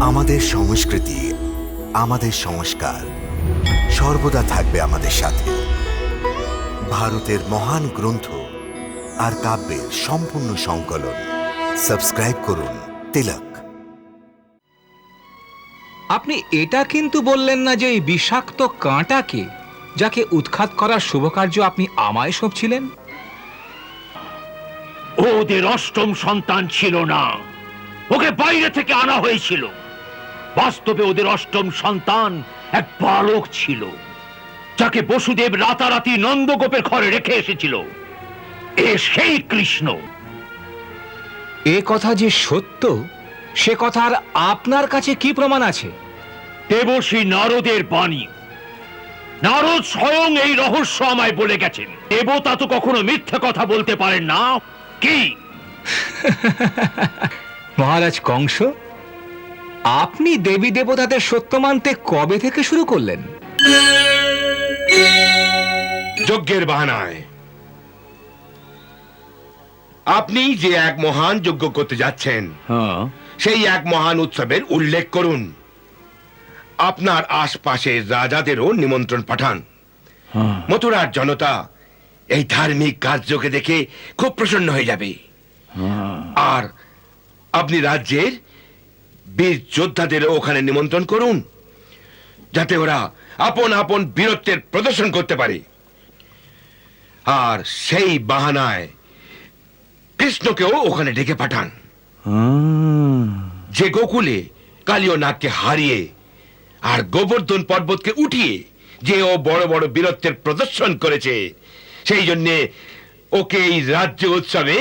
আমাদের সংস্কৃতি আমাদের সংস্কার সর্বদা থাকবে আমাদের সাথে। ভারতের মহান গ্রন্থ আর কাব্যের সম্পূর্ণ সংকলন। সাবস্ক্রাইব করুন তিলক। আপনি এটা কিন্তু বললেন না যে এই বিষাক্ত কাঁটাকে যাকে উৎখাত করার শুভকার্য আপনি আমায় সঁপছিলেন ও ওদের অষ্টম সন্তান ছিল না। ওকে বাইরে থেকে আনা হয়েছিল। বাস্তবে ওদের অষ্টম সন্তান এক বালক ছিল যাকে বসুদেব রাতারাতি নন্দগোপের ঘরে রেখে এসেছিল। এ সেই কৃষ্ণ। এ কথা যে সত্য সে কথার আপনার কাছে কি প্রমাণ আছে? দেবশ্রী নারদের বাণী। নারদ স্বয়ং এই রহস্য আমায় বলে গেছেন। দেবতা তো কখনো মিথ্যে কথা বলতে পারেন না। কি? মহারাজ কংস আপনি দেবী দেবতাদের সত্য মানতে কবে থেকে শুরু করলেন? যজ্ঞের বাহানায়। আপনি যে এক মহান যজ্ঞ করতে যাচ্ছেন সেই এক মহান উৎসবের উল্লেখ করুন। আপনার আশপাশের রাজাদেরও নিমন্ত্রণ পাঠান। মথুরার জনতা এই ধার্মিক কার্যকে দেখে খুব প্রসন্ন হয়ে যাবে। আর আপনি রাজ্যের বীর যোদ্ধাদেরও ওখানে নিমন্ত্রণ করুন যাতে ওরা আপন আপন বীরত্বের প্রদর্শন করতে পারে। আর সেই বাহানায় কৃষ্ণকেও ওখানে ডেকে পাঠান। যে গোকুলে কালীয় নাগকে হারিয়ে আর গোবর্ধন পর্বতকে উঠিয়ে যে ও বড় বড় বীরত্বের প্রদর্শন করেছে সেই জন্যে ওকে এই রাজ্য উৎসবে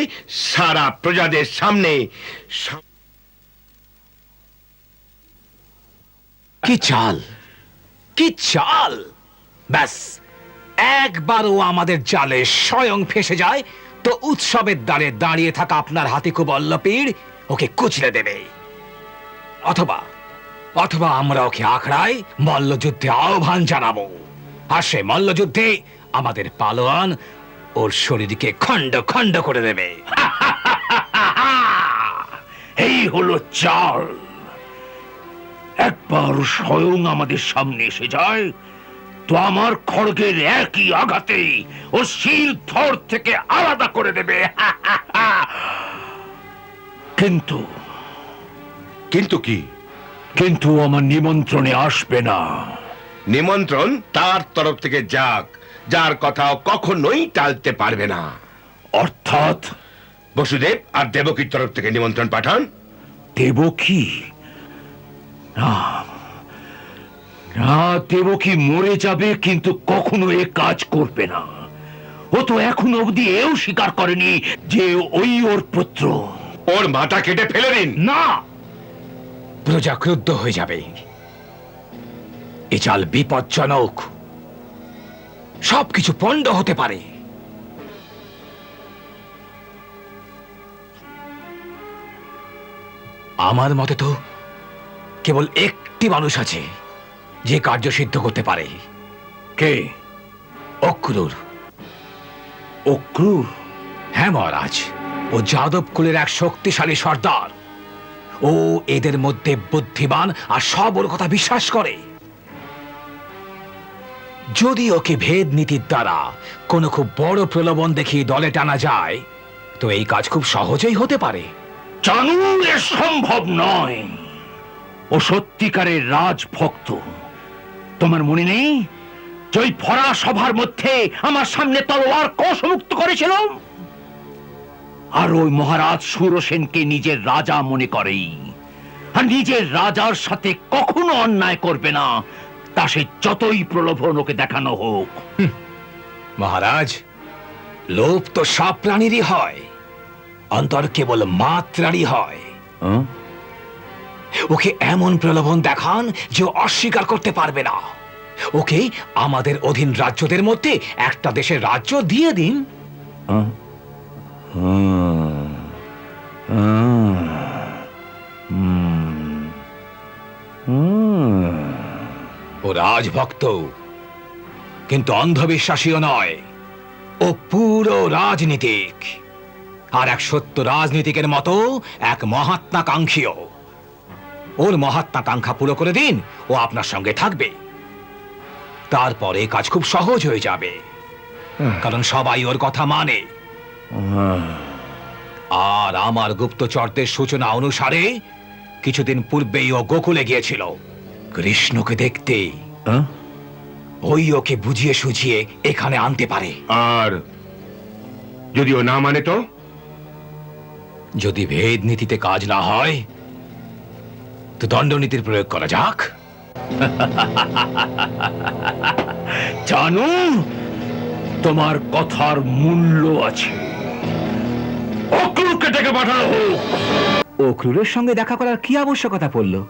সারা প্রজাদের সামনে কি চাল? কি চাল? ব্যাস, একবারও আমাদের জালে স্বয়ং ফেসে যায়, তো উৎসবের দ্বারে দাঁড়িয়ে থাকা আপনার হাতে অল্লপীড় ওকে কুচলে দেবে। অথবা অথবা আমরা ওকে আখড়ায় মল্লযুদ্ধে আহ্বান জানাব। আর সে মল্লযুদ্ধে আমাদের পালোয়ান ওর শরীরকে খণ্ড খণ্ড করে দেবে। এই হলো চাল। একবার স্বয়ং আমাদের সামনে এসে যায় তো আমার খড়গের একই আঘাতে ও শিল থর থেকে আলাদা করে দেবে। কিন্তু কিন্তু কি? কিন্তু আমার নিমন্ত্রণে আসবে না। নিমন্ত্রণ তার তরফ থেকে যাক যার কথা কখনোই টালতে পারবে না। অর্থাৎ বসুদেব আর দেবকীর তরফ থেকে নিমন্ত্রণ পাঠান। দেবকী? না। না দেবকী মরে যাবে কিন্তু কখনো এ কাজ করবে না। ও তো এখন অবধি এও স্বীকার করেনি যে ওই ওর পুত্র। ওর মাথা কেটে ফেলে দিন। না! প্রজা ক্রুদ্ধ হয়ে যাবে। এ চাল বিপজ্জনক। সবকিছু পণ্ড হতে পারে। আমার মতে তো কেবল একটি মানুষ আছে যে কার্য সিদ্ধ করতে পারে। কে? অক্রুর। অক্রুর? হ্যাঁ মহারাজ। ও যাদব কুলের এক শক্তিশালী সর্দার। ও এদের মধ্যে বুদ্ধিমান আর সব ওর কথা বিশ্বাস করে। যদি ওকে ভেদ নীতির দ্বারা কোনো খুব বড় প্রলোভন দেখিয়ে দলে টানা যায়, তো এই কাজ খুব সহজেই হতে পারে। সম্ভব নয়। ও সত্যিকারের রাজভক্ত। তোমার মনে নেই? যে ওই ফরা সভার মধ্যে আমার সামনে তলোয়ার কসমুক্ত করেছিল? আর ওই মহারাজ সুরসেনকে নিজের রাজা মনে করেই। আর নিজের রাজার সাথে কখনো অন্যায় করবে না। তা সে যতই প্রলোভন ওকে দেখানো হোক। মহারাজ লোভ তো সব প্রাণীরই হয় অন্তর কেবল মাত্রারই হয়। ওকে এমন প্রলোভন দেখান যে অস্বীকার করতে পারবে না। ওকে আমাদের অধীন রাজ্যদের মধ্যে একটা দেশের রাজ্য দিয়ে দিন। ও রাজভক্ত, কিন্তু অন্ধবিশ্বাসীও নয়। ও পুরো রাজনীতিক। আর এক সত্য রাজনীতিকের মতো এক মহাত্মাকাঙ্ক্ষীও। ওর মহাত্মাকাঙ্ক্ষা পুরো করে দিন ও আপনার সঙ্গে থাকবে। তারপরে কাজ খুব সহজ হয়ে যাবে। কারণ সবাই ওর কথা মানে। আর আমার গুপ্তচরদের সূচনা অনুসারে কিছুদিন পূর্বেই ও গোকুলে গিয়েছিল। কৃষ্ণকে দেখতে। ওই ওকে বুঝিয়ে সুঝিয়ে এখানে আনতে পারে। আর যদি ও না মানে তো? যদি ভেদ নীতিতে কাজ না হয় তো দণ্ডনীতির প্রয়োগ করা যাক। জানো তোমার কথার মূল্য আছে। অক্রুরকে ডেকে পাঠানো হোক। ও ক্রুরের সঙ্গে দেখা করার কি আবশ্যকতা পড়ল?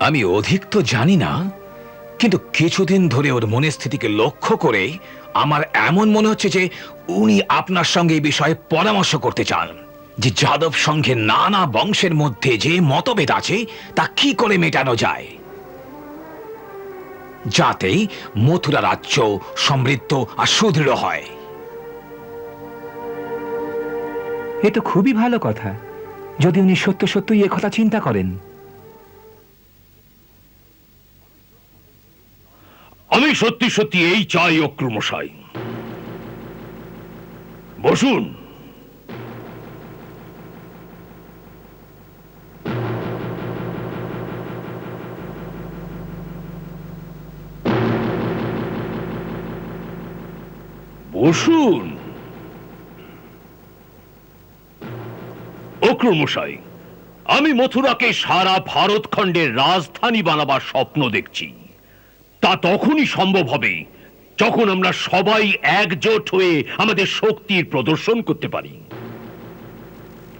আমি অধিক তো জানি না কিন্তু কিছুদিন ধরে ওর মনের মনস্থিতিকে লক্ষ্য করে আমার এমন মনে হচ্ছে যে উনি আপনার সঙ্গে এই বিষয়ে পরামর্শ করতে চান। যে যাদব সংঘে নানা বংশের মধ্যে যে মতভেদ আছে তা কি করে মেটানো যায়? যাতে মথুরা রাজ্য সমৃদ্ধ আর সুদৃঢ় হয়। এ তো খুবই ভালো কথা। যদি উনি সত্য সত্যই এ কথা চিন্তা করেন। আমি সত্যি সত্যি এই চাই অক্রমশাই। বসুন। বসুন। অক্রমশাই আমি মথুরাকে সারা ভারতখণ্ডের রাজধানী বানাবার স্বপ্ন দেখছি। তা তখনই সম্ভব হবে যখন আমরা সবাই একজোট হয়ে আমাদের শক্তির প্রদর্শন করতে পারি।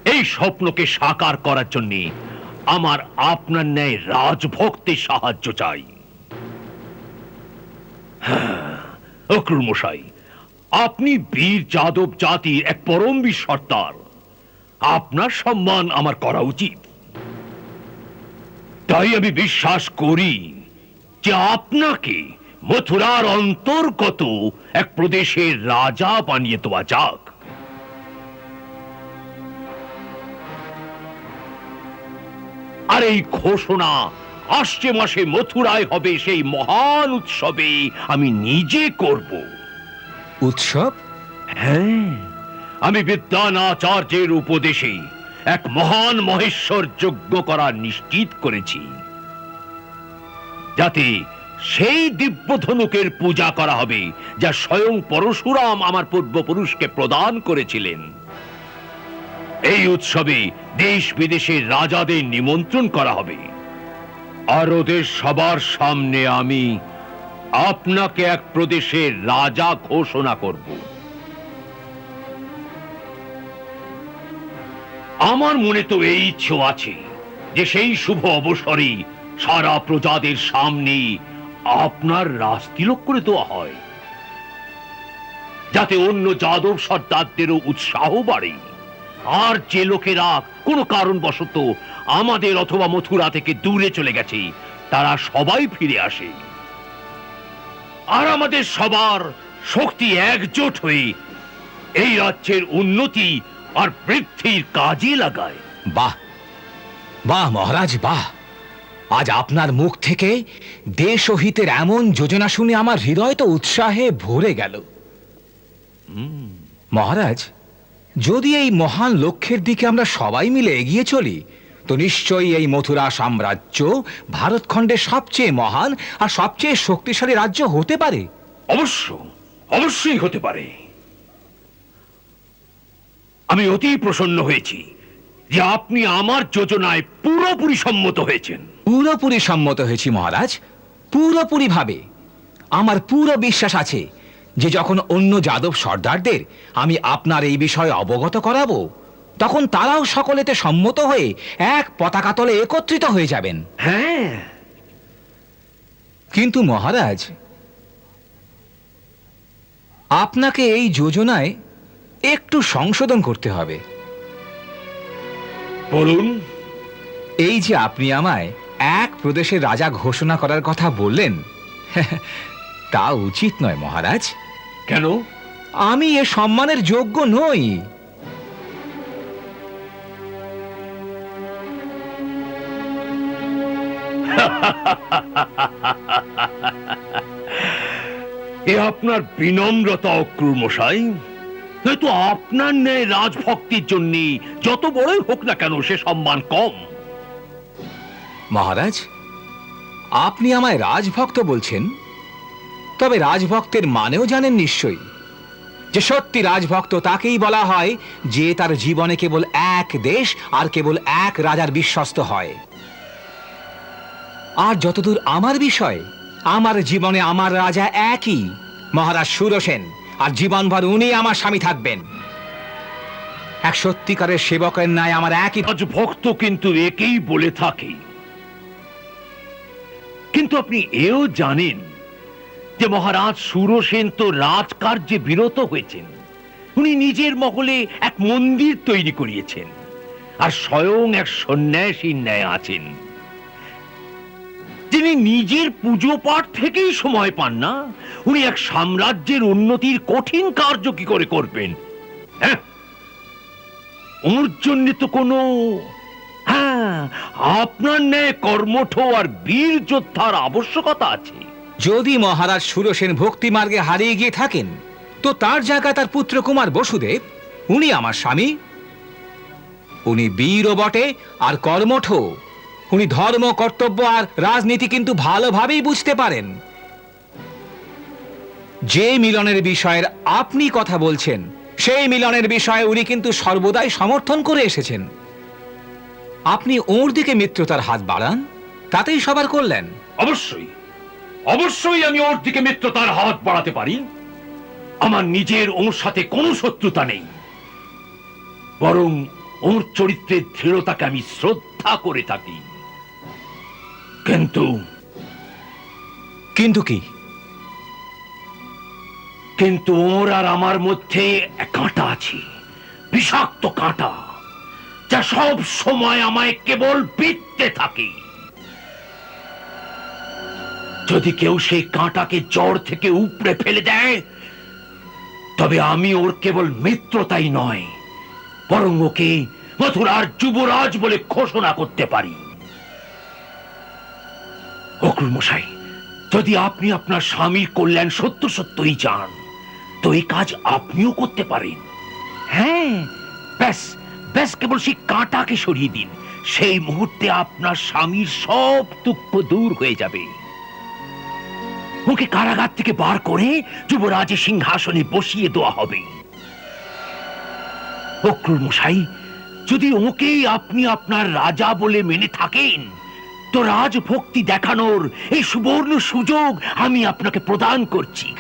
এই স্বপ্নকে সাকার করার জন্য আমার আপনার ন্যায় রাজভক্তের সাহায্য চাই। হ্যাঁ, অক্রুর মশাই আপনি বীর যাদব জাতির এক পরম পরমবীর সর্দার। আপনার সম্মান আমার করা উচিত। তাই আমি বিশ্বাস করি যে আপনাকে মথুরার অন্তর্গত এক প্রদেশের রাজা বানিয়ে দেওয়া যাক। আর এই ঘোষণা আসছে মাসে মথুরায় হবে সেই মহান উৎসবে আমি নিজে করব। উৎসব? হ্যাঁ আমি বিদ্যান আচার্যের উপদেশে এক মহান মহেশ্বর যজ্ঞ করার নিশ্চিত করেছি, যাতে সেই দিব্য ধনুকের পূজা করা হবে, যা স্বয়ং পরশুরাম আমার পূর্বপুরুষকে প্রদান করেছিলেন। এই উৎসবে দেশ বিদেশের রাজাদের নিমন্ত্রণ করা হবে। আর ওদের সবার সামনে আমি আপনাকে এক প্রদেশের রাজা ঘোষণা করব। আমার মনে তো এই ইচ্ছেও আছে যে সেই শুভ অবসরে সারা প্রজাদের সামনে আপনার রাস্তিলোক করে দেওয়া হয়, যাতে অন্য যাদব সর্দারদেরও উৎসাহ বাড়ে। আর যে লোকেরা কোনো কারণবশত আমাদের অথবা মথুরা থেকে দূরে চলে গেছে, তারা সবাই ফিরে আসে। আর আমাদের সবার শক্তি একজোট হয়ে এই রাজ্যের উন্নতি আর বৃদ্ধির কাজে লাগায়। বাহ বাহ মহারাজ বাহ। আজ আপনার মুখ থেকে দেশ ও হিতের এমন যোজনা শুনে আমার হৃদয় তো উৎসাহে ভরে গেল। মহারাজ যদি এই মহান লক্ষ্যের দিকে আমরা সবাই মিলে এগিয়ে চলি তো নিশ্চয়ই এই মথুরা সাম্রাজ্য ভারতখণ্ডের সবচেয়ে মহান আর সবচেয়ে শক্তিশালী রাজ্য হতে পারে। অবশ্য অবশ্যই হতে পারে। আমি অতি প্রসন্ন হয়েছি যে আপনি আমার যোজনায় পুরোপুরি সম্মত হয়েছেন। পুরোপুরি সম্মত হয়েছি মহারাজ। পুরোপুরি ভাবে আমার পুরো বিশ্বাস আছে যে যখন অন্য যাদব সর্দারদের আমি আপনার এই বিষয়ে অবগত করাবো তখন তারাও সকলেতে সম্মত হয়ে এক পতাকা তলে একত্রিত হয়ে যাবেন। হ্যাঁ। কিন্তু মহারাজ আপনাকে এই যোজনায় একটু সংশোধন করতে হবে। বলুন। এই যে আপনি আমায় এক প্রদেশের রাজা ঘোষণা করার কথা বললেন তা উচিত নয় মহারাজ। কেন? আমি এ সম্মানের যোগ্য নই। এ আপনার বিনম্রতা, অক্রুর মশাই। নয়তো আপনার ন্যায় রাজভক্তির জন্য যত বড়ই হোক না কেন সে সম্মান কম। মহারাজ, আপনি আমায় রাজভক্ত বলছেন? তবে রাজভক্তের মানেও জানেন নিশ্চয়ই যে সত্যি রাজভক্ত তাকেই বলা হয় যে তার জীবনে কেবল এক দেশ আর কেবল এক রাজার বিশ্বস্ত হয়। আর যতদূর আমার বিষয়, আমার জীবনে আমার রাজা একই। মহারাজ সুরসেন আর জীবনভর উনি আমার স্বামী থাকবেন। এক সত্যিকারের সেবকের ন্যায় আমার একই রাজভক্ত কিন্তু একেই বলে থাকে। কিন্তু আপনি এও জানেন যে মহারাজ সুরসেন তো রাজকার্যে বিরত হয়েছেন। উনি নিজের মহলে এক মন্দির তৈরি করিয়েছেন, আর স্বয়ং এক সন্ন্যাসীর ন্যায় আছেন। যিনি নিজের পুজো পাঠ থেকেই সময় পান না। উনি এক সাম্রাজ্যের উন্নতির কঠিন কার্য কি করে করবেন? ওর জন্য তো কোনো হ্যাঁ আপনার ন্যায় কর্মঠ আর বীর যোদ্ধার আবশ্যকতা আছে। যদি মহারাজ সুরসেন ভক্তি মার্গে হারিয়ে গিয়ে থাকেন, তো তার জায়গায় তার পুত্র কুমার বসুদেব, উনি আমার স্বামী। উনি বীরও বটে আর কর্মঠ। উনি ধর্ম, কর্তব্য আর রাজনীতি কিন্তু ভালোভাবেই বুঝতে পারেন। যে মিলনের বিষয়ের আপনি কথা বলছেন, সেই মিলনের বিষয়ে উনি কিন্তু সর্বদাই সমর্থন করে এসেছেন। আপনি ওর দিকে মিত্রতার হাত বাড়ান, তাতেই সবার করলেন অবশ্যই। অবশ্যই আমি ওর দিকে মিত্রতার হাত বাড়াতে পারি। আমার নিজের ওর সাথে কোনো শত্রুতা নেই। বরং ওর চরিত্রের দৃঢ়তাকে আমি শ্রদ্ধা করে থাকি। কিন্তু। কিন্তু কি? কিন্তু ওর আর আমার মধ্যে কাঁটা আছে বিষাক্ত কাঁটা যা সব সময় আমায় কেবল বিঁধতে থাকে। যদি কেউ সেই কাঁটাকে জ্বর থেকে উপড়ে ফেলে দেয় তবে আমি ওর কেবল মিত্রতাই নয় বরং ওকে মথুরার যুবরাজ বলে ঘোষণা করতে পারি। অক্রুর মশাই, যদি আপনি আপনার স্বামীর কল্যাণ সত্য সত্যই চান, তো এই কাজ আপনিও করতে পারেন। হ্যাঁ ব্যাস ব্যাস কেবল সেই কাঁটাকে সরিয়ে দিন। সেই মুহূর্তে আপনার স্বামীর সব দুঃখ দূর হয়ে যাবে। ওকে কারাগার থেকে বার করে যুবরাজের সিংহাসনে বসিয়ে দেওয়া হবে। অক্রুর মশাই, যদি ওকেই আপনি আপনার রাজা বলে মেনে থাকেন তো রাজভক্তি দেখানোর এই সুবর্ণ সুযোগ আমি আপনাকে প্রদান করছি।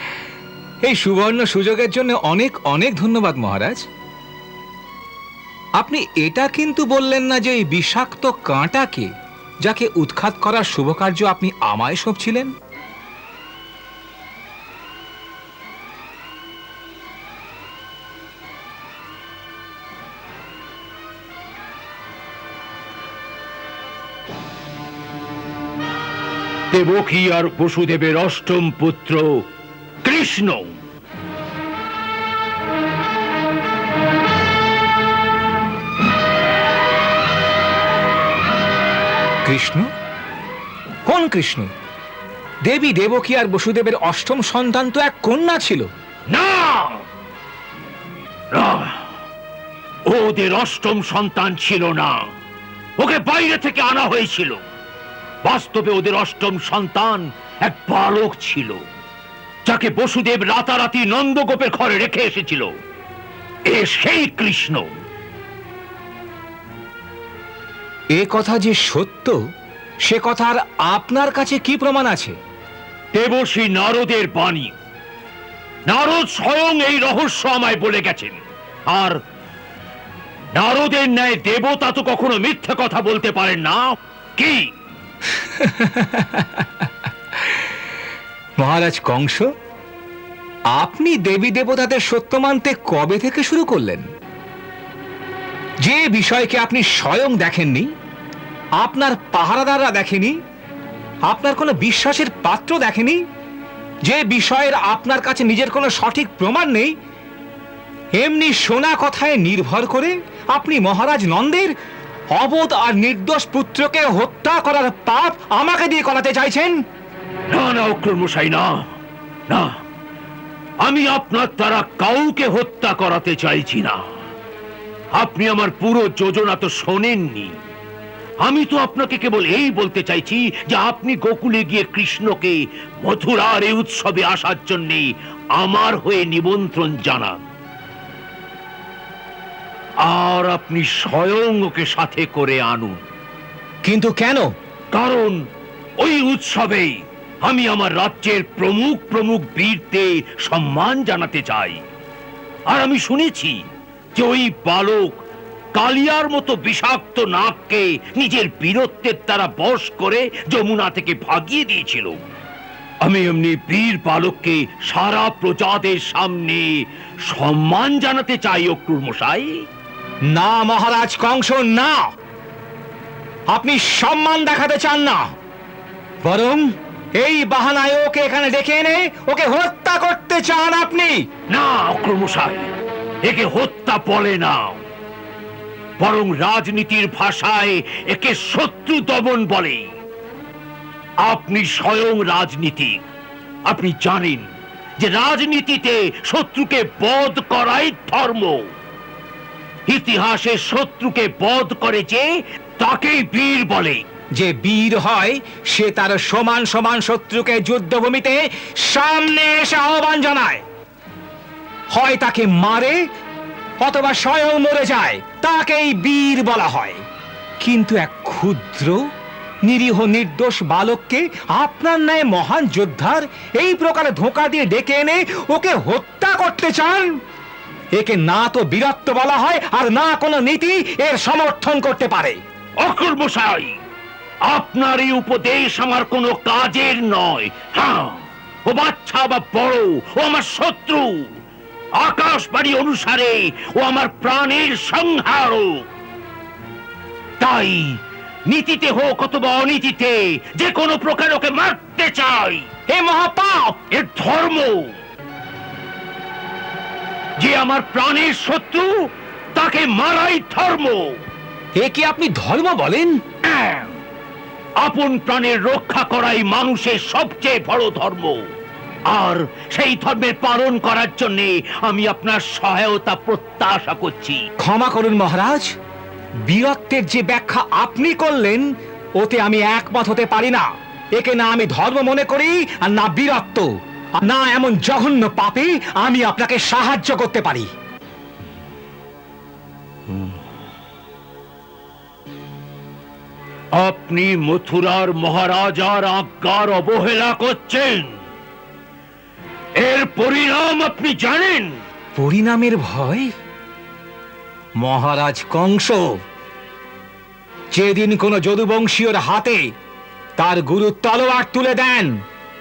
এই সুবর্ণ সুযোগের জন্য অনেক অনেক ধন্যবাদ, মহারাজ। আপনি এটা কিন্তু বললেন না যে এই বিষাক্ত কাঁটাকে, যাকে উৎখাত করার শুভকার্য আপনি আমায় সঁপছিলেন দেবকী আর বসুদেবের অষ্টম পুত্র কৃষ্ণ। কৃষ্ণ? কোন কৃষ্ণ? দেবী দেবকী আর বসুদেবের অষ্টম সন্তান তো এক কন্যা ছিল। না। ওদের অষ্টম সন্তান ছিল না। ওকে বাইরে থেকে আনা হয়েছিল। বাস্তবে ওদের অষ্টম সন্তান এক বালক ছিল যাকে বসুদেব রাতারাতি নন্দগোপের ঘরে রেখে এসেছিল। এ সেই কৃষ্ণ। এ কথা যে সত্য সে কথার আপনার কাছে কি প্রমাণ আছে? দেবশ্রী নারদের বাণী। নারদ স্বয়ং এই রহস্য আমায় বলে গেছেন। আর নারদের ন্যায় দেবতা তো কখনো মিথ্যে কথা বলতে পারেন না। কি? মহারাজ কংস, আপনি দেবী দেবতাদের সত্য মানতে কবে থেকে শুরু করলেন? যে বিষয়কে আপনি স্বয়ং দেখেননি, আপনার পাহারাদাররা দেখেনি, আপনার কোনো বিশ্বাসের পাত্র দেখেনি, যে বিষয়ের আপনার কাছে নিজের কোনো সঠিক প্রমাণ নেই, এমনি শোনা কথায় নির্ভর করে আপনি মহারাজ নন্দের অবোধ আর নির্দোষ পুত্রকে হত্যা করার পাপ আমাকে দিয়ে করাতে চাইছেন? না না অক্রমশাই না না। আমি আপনার দ্বারা কাউকে হত্যা করাতে চাইছি না। আপনি আমার পুরো যোজনা তো শোনেননি। আমি তো আপনাকে কেবল এই বলতে চাইছি যে আপনি গোকুলে গিয়ে কৃষ্ণকে মথুরার এই উৎসবে আসার জন্য আমার হয়ে নিমন্ত্রণ জানান। আর আপনি স্বয়ং ওকে সাথে করে আনুন। কিন্তু কেন? কারণ ওই উৎসবেই আমি আমার রাজ্যের প্রমুখ প্রমুখ বীরদের সম্মান জানাতে চাই। আর আমি শুনেছি যে ওই বালক কালিয়ার মতো বিষাক্ত নাগকে নিজের বীরত্বের দ্বারা বশ করে যমুনা থেকে ভাগিয়ে দিয়েছিল। আমি এমনি বীর বালককে সারা প্রজাদের সামনে সম্মান জানাতে চাই অক্রুর মশাই না, মহারাজ, কংস, না। আপনি সম্মান দেখাতে চান না। বরং এই বাহানায় ওকে এখানে ডেকে এনে ওকে হত্যা করতে চান আপনি। না অক্রমশাই একে হত্যা বলে না। বরং রাজনীতির ভাষায় একে শত্রু দমন বলে। আপনি স্বয়ং রাজনীতি আপনি জানেন যে রাজনীতিতে শত্রুকে বধ করাই ধর্ম। ইতিহাসে শত্রুকে বধ করে যে তাকেই বীর বলে। যে বীর হয়, সে তার সমান সমান শত্রুকে যুদ্ধভূমিতে সামনে এসে আহ্বান জানায়। হয় তাকে মারে, অথবা স্বয়ং মরে যায়, তাকেই বীর বলা হয়। কিন্তু এক ক্ষুদ্র, নিরীহ, নির্দোষ বালককে আপনার ন্যায় মহান যোদ্ধার এই প্রকারে ধোঁকা দিয়ে ডেকে এনে ওকে হত্যা করতে চান? একে না তো বীরত্ব বলা হয় আর না কোনো নীতি এর সমর্থন করতে পারে। অকর্মশাই আপনার এই উপদেশ আমার কোনো কাজের নয়। হ্যাঁ ও বাচ্চা বা বড় ও আমার শত্রু। আকাশবাণী অনুসারে ও আমার প্রাণের সংহারক। তাই নীতিতে হোক অথবা অনীতিতে যে কোনো প্রকার ওকে মারতে চাই। এ মহাপাপ! এর ধর্ম যে আমার প্রাণের শত্রু তাকে মারাই ধর্ম। এ কি আপনি ধর্ম বলেন? হ্যাঁ, আপন প্রাণের রক্ষা করাই মানুষের সবচেয়ে বড় ধর্ম। আর সেই ধর্মের পালন করার জন্য আমি আপনার সহায়তা প্রত্যাশা করছি। ক্ষমা করুন মহারাজ বীরত্বের যে ব্যাখ্যা আপনি করলেন ওতে আমি একমত হতে পারি না। একে না আমি ধর্ম মনে করি আর না বীরত্ব। না এমন জঘন্য পাপে আমি আপনাকে সাহায্য করতে পারি। আপনি মথুরার মহারাজার আজ্ঞার অবহেলা করছেন। এর পরিণাম আপনি জানেন। পরিণামের ভয়? মহারাজ কংস যেদিন কোন যদুবংশীয়র হাতে তার গুরু তলোয়ার তুলে দেন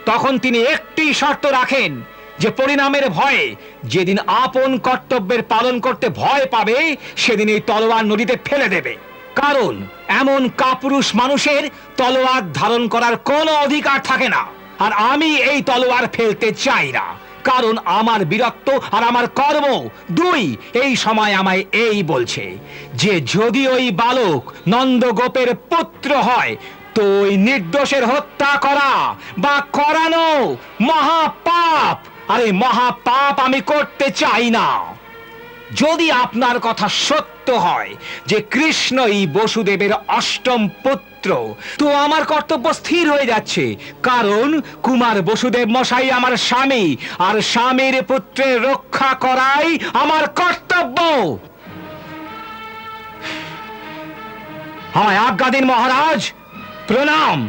তখন তিনি একটি শর্ত রাখেন যে পরিণামের ভয়ে যেদিন আপন কর্তব্যের পালন করতে ভয় পাবে, সেদিন এই তলোয়ার নদীতে ফেলে দেবে। কারণ এমন কাপুরুষ মানুষের তলোয়ার ধারণ করার কোনো অধিকার থাকে না। আর আমি এই তলোয়ার ফেলতে চাই না। কারণ আমার বীরত্ব আর আমার কর্ম দুই এই সময় আমায় এই বলছে যে, যদি ওই বালক নন্দগোপের পুত্র হয় তো ওই নির্দোষের হত্যা করা বা করানো মহাপাপ, আরে মহাপাপ আমি করতে চাই না। যদি আপনার কথা সত্য হয় যে কৃষ্ণই বসুদেবের অষ্টম পুত্র, তো আমার কর্তব্য স্থির হয়ে যাচ্ছে। কারণ কুমার বসুদেব মশাই আমার স্বামী, আর স্বামীর পুত্রের রক্ষা করাই আমার কর্তব্য। আমায় আজ্ঞা দিন মহারাজ। প্রণাম